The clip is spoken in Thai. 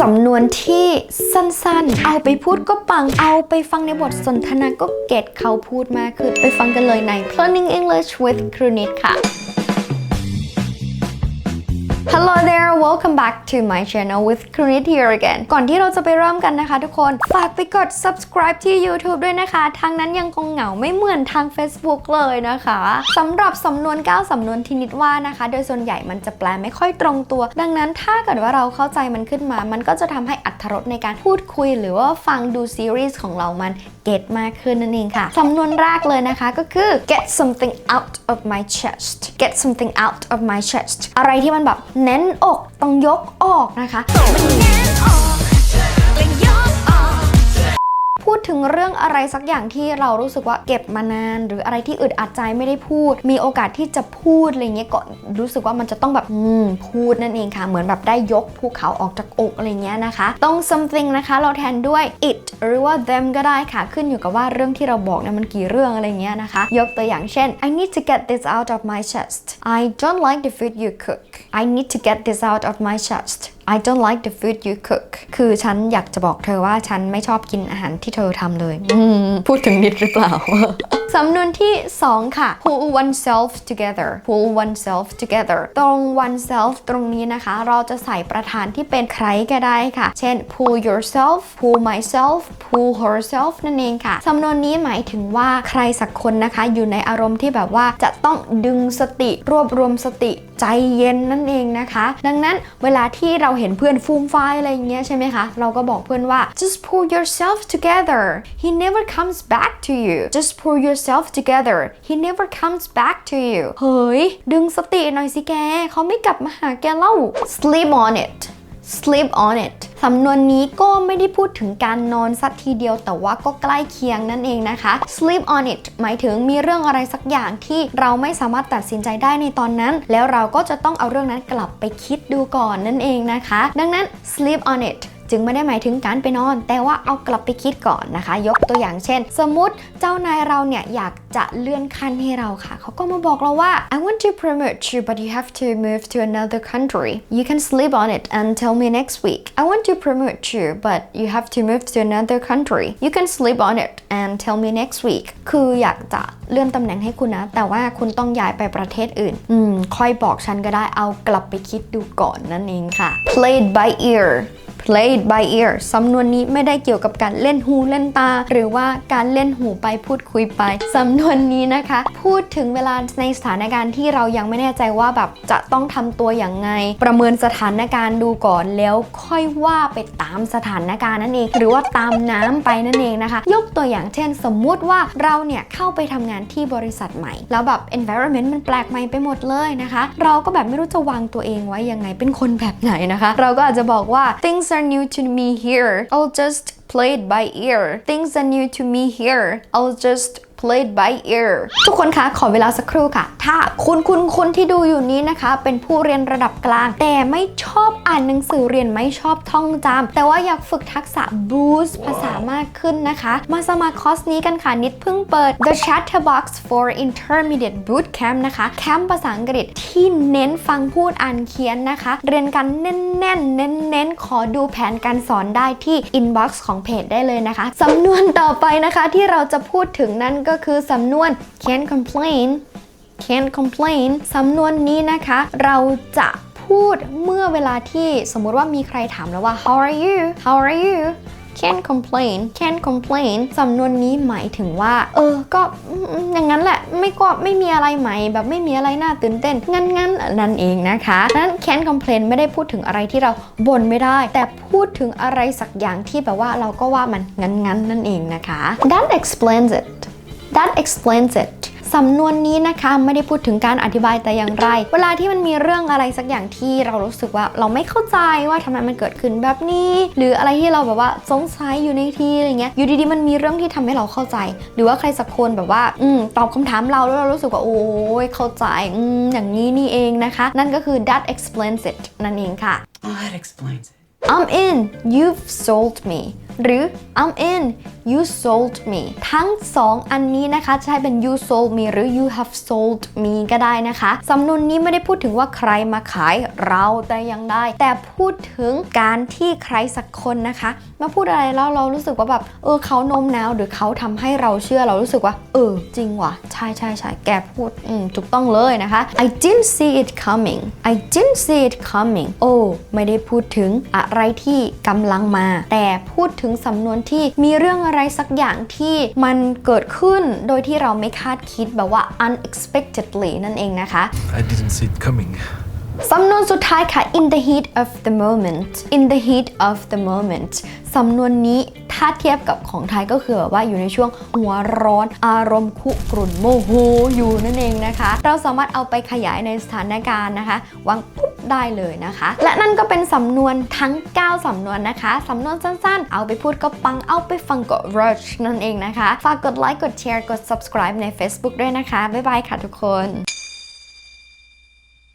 สำนวนที่สั้นๆ เอาไปพูดก็ปัง เอาไปฟังในบทสนทนาก็เก็ตเขาพูดมากขึ้นไปฟังกันเลยใน Learning English with ครูนิดค่ะ Hello there welcome back to my channel with Kunit here again ก่อนที่เราจะไปเริ่มกันนะคะทุกคน ฝากไปกด subscribe ที่ YouTube ด้วยนะคะ ทางนั้นยังคงเหงาไม่เหมือนทาง Facebook เลยนะคะสำหรับสำนวน 9 สำนวนที่นิดว่านะคะ โดยส่วนใหญ่มันจะแปลไม่ค่อยตรงตัว ดังนั้นถ้าเกิดว่าเราเข้าใจมันขึ้นมา มันก็จะทำให้อัธรสในการพูดคุย หรือว่าฟังดูซีรีส์ของเรามันเก็ตมากขึ้นนั่นเองค่ะ สำนวนแรกเลยนะคะก็คือ get something out of my chest get something out of my chest อะไรที่มันแบบเน้นอกต้องยกออกนะคะ พูดถึงเรื่องอะไรสักอย่างที่เรารู้สึกว่าเก็บมานาน หรืออะไรที่อึดอัดใจไม่ได้พูด มีโอกาสที่จะพูดอะไรเงี้ยก็รู้สึกว่ามันจะต้องแบบพูดนั่นเองค่ะ เหมือนแบบได้ยกภูเขาออกจากอกอะไรเงี้ยนะคะ ต้อง something นะคะ เราแทนด้วย it หรือว่า them ก็ได้ค่ะ ขึ้นอยู่กับว่าเรื่องที่เราบอกเนี่ยมันกี่เรื่องอะไรเงี้ยนะคะ ยกตัวอย่างเช่น I need to get this out of my chest I don't like the food you cook I need to get this out of my chest I don't like the food you cook คือฉันอยากจะบอกเธอว่าฉันไม่ชอบกินอาหารที่เธอทำเลย พูดถึงนิดหรือเปล่า สำนวนที่ 2 ค่ะ pull oneself together pull oneself together ตรง oneself ตรงนี้นะคะ เราจะใส่ประธานที่เป็นใครก็ได้ค่ะ เช่น pull yourself pull myself pull herself นั่นเองค่ะ สำนวนนี้หมายถึงว่าใครสักคนนะคะ อยู่ในอารมณ์ที่แบบว่าจะต้องดึงสติรวบรวมสติใจเย็นนั่นเองนะคะ ดังนั้นเวลาที่เราเห็นเพื่อนฟูมฟายอะไรอย่างเงี้ยใช่ไหมคะ เราก็บอกเพื่อนว่า just pull yourself together he never comes back to you just pull yourself together he never comes back to you เฮ้ย ดึงสติหน่อยสิแก เขาไม่กลับมาหาแกเล่า sleep on it sleep on it สำนวนนี้ก็ไม่ได้พูดถึงการนอนสักทีเดียวแต่ว่าก็ใกล้เคียงนั่นเองนะคะ sleep on it หมายถึงมีเรื่องอะไรสักอย่างที่เราไม่สามารถตัดสินใจได้ในตอนนั้น แล้วเราก็จะต้องเอาเรื่องนั้นกลับไปคิดดูก่อนนั่นเองนะคะ ดังนั้น sleep on it จึงไม่ได้หมายถึงการไปนอน แต่ว่าเอากลับไปคิดก่อนนะคะ ยกตัวอย่างเช่น สมมติเจ้านายเราเนี่ยอยากจะเลื่อนขั้นให้เราค่ะเขาก็มาบอกเราว่า I want to promote you but you have to move to another country you can sleep on it and tell me next week I want to promote you but you have to move to another country you can sleep on it and tell me next week คืออยากจะเลื่อนตำแหน่งให้คุณนะ แต่ว่าคุณต้องย้ายไปประเทศอื่น อืม ค่อยบอกฉันก็ได้ เอากลับไปคิดดูก่อนนั่นเองค่ะ played by ear played by ear สำนวนนี้ไม่ได้เกี่ยวกับการเล่นหูเล่นตา หรือว่าการเล่นหูไปพูดคุยไป สำนวนนี้นะคะ พูดถึงเวลาในสถานการณ์ที่เรายังไม่แน่ใจว่าแบบจะต้องทำตัวอย่างไง ประเมินสถานการณ์ดูก่อนแล้วค่อยว่าไปตามสถานการณ์นั่นเอง หรือว่าตามน้ำไปนั่นเองนะคะ ยกตัวอย่างเช่น สมมุติว่าเราเนี่ยเข้าไปทำงานที่บริษัทใหม่ แล้วแบบ environment มันแปลกใหม่ไปหมดเลยนะคะ เราก็แบบไม่รู้จะวางตัวเองไว้ยังไงเป็นคนแบบไหนนะคะ เราก็อาจจะบอกว่า things are new to me here. I'll just play it by ear. Things are new to me here. I'll just played by ear ทุกคนคะขอเวลาสักครู่ค่ะ ถ้าคุณคุณคุณที่ดูอยู่นี้นะคะ เป็นผู้เรียนระดับกลาง แต่ไม่ชอบอ่านหนังสือเรียนไม่ชอบท่องจำแต่ว่าอยากฝึกทักษะ boost ภาษามากขึ้นนะคะ มาสมัครคอร์สนี้กันค่ะ นิดเพิ่งเปิด The Chatterbox for Intermediate Bootcamp นะคะแคมป์ภาษาอังกฤษที่เน้นฟังพูดอ่านเขียนนะคะ เรียนกันแน่นๆเน้นๆขอดูแผนการสอนได้ที่ inbox ของเพจได้เลยนะคะสำนวนต่อไปนะคะที่เราจะพูดถึงนั่นก็็คือสำนวน can't complain can't complain สำนวนนี้นะคะ เราจะพูดเมื่อเวลาที่สมมุติว่ามีใครถามแล้วว่า how are you how are you can't complain can't complain สำนวนนี้หมายถึงว่า เออ ก็อย่างนั้นแหละ ไม่ก็ไม่มีอะไรใหม่ แบบไม่มีอะไรน่าตื่นเต้น งั้นงั้นนั่นเองนะคะนั้น can't complain ไม่ได้พูดถึงอะไรที่เราบ่นไม่ได้ แต่พูดถึงอะไรสักอย่างที่แบบว่าเราก็ว่ามันงั้นงั้นนั่นเองนะคะ that explains it that explains it สำนวนนี้นะคะไม่ได้พูดถึงการอธิบายแต่อย่างไร เวลาที่มันมีเรื่องอะไรสักอย่างที่เรารู้สึกว่าเราไม่เข้าใจว่าทำไมมันเกิดขึ้นแบบนี้ หรืออะไรที่เราแบบว่าสงสัยอยู่ในทีอะไรเงี้ยอยู่ดีๆมันมีเรื่องที่ทำให้เราเข้าใจ หรือว่าใครสักคนแบบว่าอืมตอบคำถามเราแล้วเรารู้สึกว่าโอ้ยเข้าใจอืมอย่างนี้นี่เองนะคะ นั่นก็คือ that explains it นั่นเองค่ะ Oh, that explains it. I'm in you've sold me หรือ I'm in you sold me ทั้งสองอันนี้นะคะจะใช้เป็น you sold me หรือ you have sold me ก็ได้นะคะสำนวนนี้ไม่ได้พูดถึงว่าใครมาขายเราแต่อยังได้ แต่พูดถึงการที่ใครสักคนนะคะ มาพูดอะไรแล้วเรารู้สึกว่าแบบเออเขาโน้มน้าวหรือเขาทำให้เราเชื่อเรารู้สึกว่า เออ จริงว่ะใช่ใช่ใช่แกพูดอืมถูกต้องเลยนะคะ I didn't see it coming I didn't see it coming โอ้ไม่ได้พูดถึงอะไรที่กำลังมา แต่พูดถึงสำนวนที่มีเรื่องอะไรสักอย่างที่มันเกิดขึ้นโดยที่เราไม่คาดคิดแบบว่า unexpectedly นั่นเองนะคะ I didn't see it coming. สำนวนสุดท้ายค่ะ in the heat of the moment in the heat of the moment สำนวนนี้ถ้าเทียบกับของไทยก็คือแบบว่าอยู่ในช่วงหัวร้อนอารมณ์คุกรุ่นโมโหอยู่นั่นเองนะคะ เราสามารถเอาไปขยายในสถานการณ์นะคะวางปุ๊บได้เลยนะคะ และนั่นก็เป็นสำนวนทั้ง 9 สำนวนนะคะ สำนวนสั้นๆ เอาไปพูดก็ปังเอาไปฟังก็ rush นั่นเองนะคะ ฝากกดไลค์กดแชร์กด subscribe ใน Facebook ด้วยนะคะ บ๊ายบายค่ะทุกคน